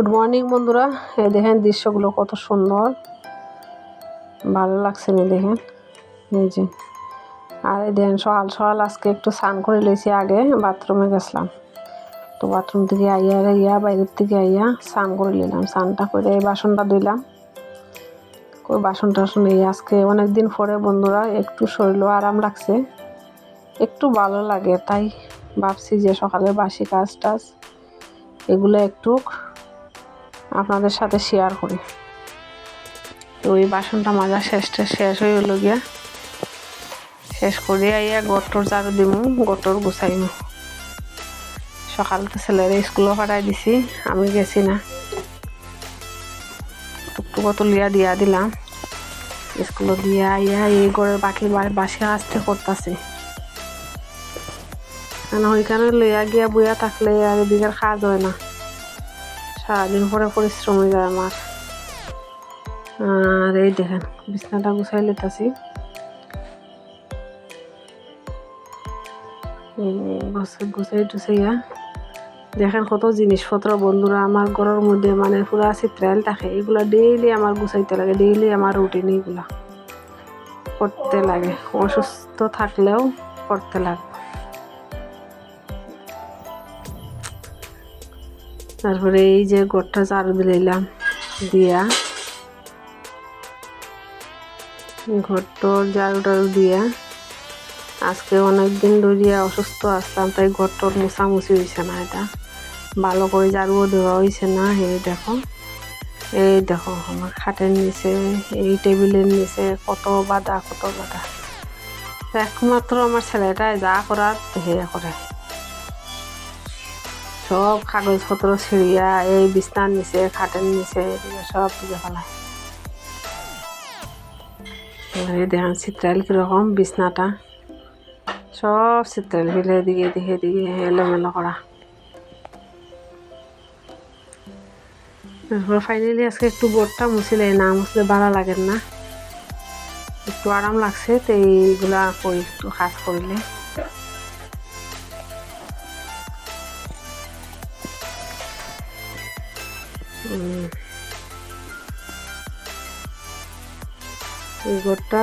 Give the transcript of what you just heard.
Good morning বন্ধুরা। এই দেখেন দৃশ্যগুলো কত সুন্দর। ভালো লাগছে না দেখেন এই যে। আর এই দেখেন সকাল সকাল আজকে একটু স্নান করে লেছি আগে, বাথরুমে গেছিলাম। তো বাথরুম থেকে আইয়া ইয়া বাইরের থেকে আইয়া স্নান করে নিলাম স্নানটা করে এই বাসনটা ধুইলাম। ওই বাসন টাসন এই আজকে অনেক দিন পরে বন্ধুরা, একটু শরীরও আরাম লাগছে। একটু ভালো লাগে, তাই ভাবছি যে সকালে বাসি কাজ টাজ, এগুলো একটু আপনাদের সাথে শেয়ার করি। তো ওই বাসনটা মাজা শেষটা শেষ হয়ে হলো গিয়া। শেষ করে আইয়া গটর চারু দিমু, গটর গুছাইমু। সকাল তো ছেলেরা স্কুলে পাঠাই দিছি, আমি গেছি না। টুকটুকো তুলিয়া দিয়া দিলাম। স্কুলে দিয়া আইয়া এই ঘরের বাকি বাসি আসতে করতেছি। কেন ওইখানে লইয়া গিয়া বইয়া থাকলে আর এদিকের কাজ হয় না। সারাদিন পরে পরিশ্রম হয়ে যায় আমার। আর এই দেখেন, বিছনাটা গুছাই লেতাছি গুছাই টুছাইয়া, দেখেন কত জিনিসপত্র, বন্ধুরা, আমার ঘরের মধ্যে মানে পুরা চিত্রাইল থাকে, এগুলো ডেইলি আমার গুছাইতে লাগে ডেইলি আমার রুটিন এইগুলা করতে লাগে, অসুস্থ থাকলেও করতে লাগে তারপরে এই যে গোটটা চারু দিলাম, দিয়া। ঘরটোর ঝাড়ু টাড়ু দিয়া। আজকে অনেক দিন ধরিয়া অসুস্থ আসতাম, তাই ঘরটোর মুছামুছি হয়েছে না এটা। ভালো করে ঝাড়ুও দেওয়া হয়েছে না, এই দেখো। এই দেখো, আমার খাটের নিচে, এই টেবিলের নিচে কত বাধা কত বাধা। একমাত্র আমার ছেলেটাই যা করার হে করে। সব কাগজপত্র ছিঁড়িয়া এই বিছনার নিচে, খাটের এদিকে সব দিকে ফেলায় এবারে দেখেন চিত্রাইল কীরকম বিছনাটা। সব চিত্রাইল ফেলে এদিকে এদিকে এদিকে, এলোমেলো করা। তারপর ফাইনালি আজকে একটু বোর্ডটা মুছিলে, না মুছলে ভালো লাগে না। একটু আরাম লাগছে, তো এইগুলা করি, একটু কাজ করলে। এই ঘরটা